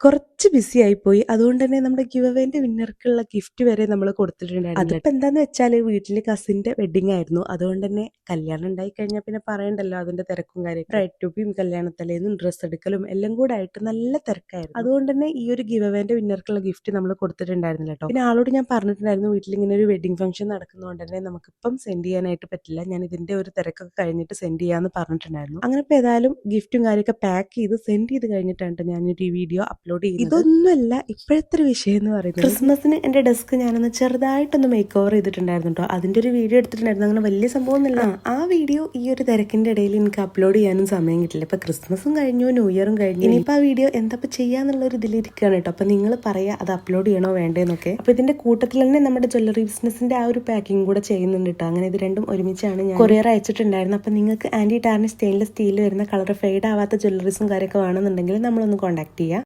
കുറച്ച് ബിസി ആയിപ്പോയി. അതുകൊണ്ട് തന്നെ നമ്മുടെ ഗിവ് അവേന്റെ വിന്നർക്കുള്ള ഗിഫ്റ്റ് വരെ നമ്മൾ കൊടുത്തിട്ടുണ്ടായിരുന്നു അതിപ്പോ എന്താന്ന് വെച്ചാൽ വീട്ടിൽ കസിന്റെ വെഡിങ് ആയിരുന്നു. അതുകൊണ്ട് തന്നെ കല്യാണം ഉണ്ടായി കഴിഞ്ഞാൽ പിന്നെ പറയണ്ടല്ലോ അതിന്റെ തിരക്കും കാര്യം ബ്രൈഡ് ട്യൂബിയും കല്യാണത്തലേന്നും ഡ്രസ്സ് എടുക്കലും എല്ലാം കൂടെ ആയിട്ട് നല്ല തിരക്കായിരുന്നു. അതുകൊണ്ട് തന്നെ ഈ ഒരു ഗിവ് അവേന്റെ വിന്നർക്കുള്ള ഗിഫ്റ്റ് നമ്മൾ കൊടുത്തിട്ടുണ്ടായിരുന്നില്ല കേട്ടോ പിന്നെ ആളോട് ഞാൻ പറഞ്ഞിട്ടുണ്ടായിരുന്നു വീട്ടിൽ ഇങ്ങനെ ഒരു വെഡിങ് ഫംഗ്ഷൻ നടക്കുന്നതുകൊണ്ട് തന്നെ നമുക്കിപ്പം സെൻഡ് ചെയ്യാനായിട്ട് പറ്റില്ല. ഞാൻ ഇതിന്റെ ഒരു തിരക്കൊക്കെ കഴിഞ്ഞിട്ട് സെൻഡ് ചെയ്യാന്ന് പറഞ്ഞിട്ടുണ്ടായിരുന്നു. അങ്ങനെ ഇപ്പൊ ഏതായാലും ഗിഫ്റ്റും കാര്യമൊക്കെ പാക്ക് ചെയ്ത് സെൻഡ് ചെയ്ത് കഴിഞ്ഞിട്ടാണ് ഞാൻ ഞാനൊരു വീഡിയോ അപ്ലോഡ് ചെയ്യുന്നത്? ഇതൊന്നുമല്ല ഇപ്പോഴത്തെ ഒരു വിഷയം എന്ന് പറയുന്നത് ക്രിസ്മസിന് എന്റെ ഡെസ്ക് ഞാനൊന്ന് ചെറുതായിട്ടൊന്ന് മേക്ക് ഓവർ ചെയ്തിട്ടുണ്ടായിരുന്നു കേട്ടോ അതിന്റെ ഒരു വീഡിയോ എടുത്തിട്ടുണ്ടായിരുന്നു. അങ്ങനെ വലിയ സംഭവം ഒന്നുമില്ല ആ വീഡിയോ ഈ ഒരു തിരക്കിന്റെ ഇടയിൽ എനിക്ക് അപ്ലോഡ് ചെയ്യാനും സമയം കിട്ടില്ല. ഇപ്പൊ ക്രിസ്മസും കഴിഞ്ഞു ന്യൂ ഇയറും കഴിഞ്ഞു. ഇനിയിപ്പോ ആ വീഡിയോ എന്താ ചെയ്യാന്നുള്ള ഒരു ഇതിലിരിക്കുകയാണ് കേട്ടോ അപ്പൊ നിങ്ങൾ പറയാ അത് അപ്ലോഡ് ചെയ്യണോ വേണ്ടേന്നൊക്കെ. അപ്പൊ ഇതിന്റെ കൂട്ടത്തിൽ തന്നെ നമ്മുടെ ജ്വല്ലറി ബിസിനസിന്റെ ആ ഒരു പാക്കിംഗ് കൂടെ ചെയ്യുന്നുണ്ട് കേട്ടോ അങ്ങനെ ഇത് രണ്ടും ഒരുമിച്ചാണ് ഞാൻ കൊറിയർ അയച്ചിട്ടുണ്ടായിരുന്നു. അപ്പൊ നിങ്ങൾക്ക് ആന്റി ടാർണിഷ് സ്റ്റെയിൻലെസ് സ്റ്റീൽ വരുന്ന കളർ ഫെയ്ഡ് ആവാത്ത ജ്വല്ലറീസും കാര്യമൊക്കെ വേണമെന്നുണ്ടെങ്കിൽ നമ്മളൊന്ന് കോൺടാക്ട് ചെയ്യാം.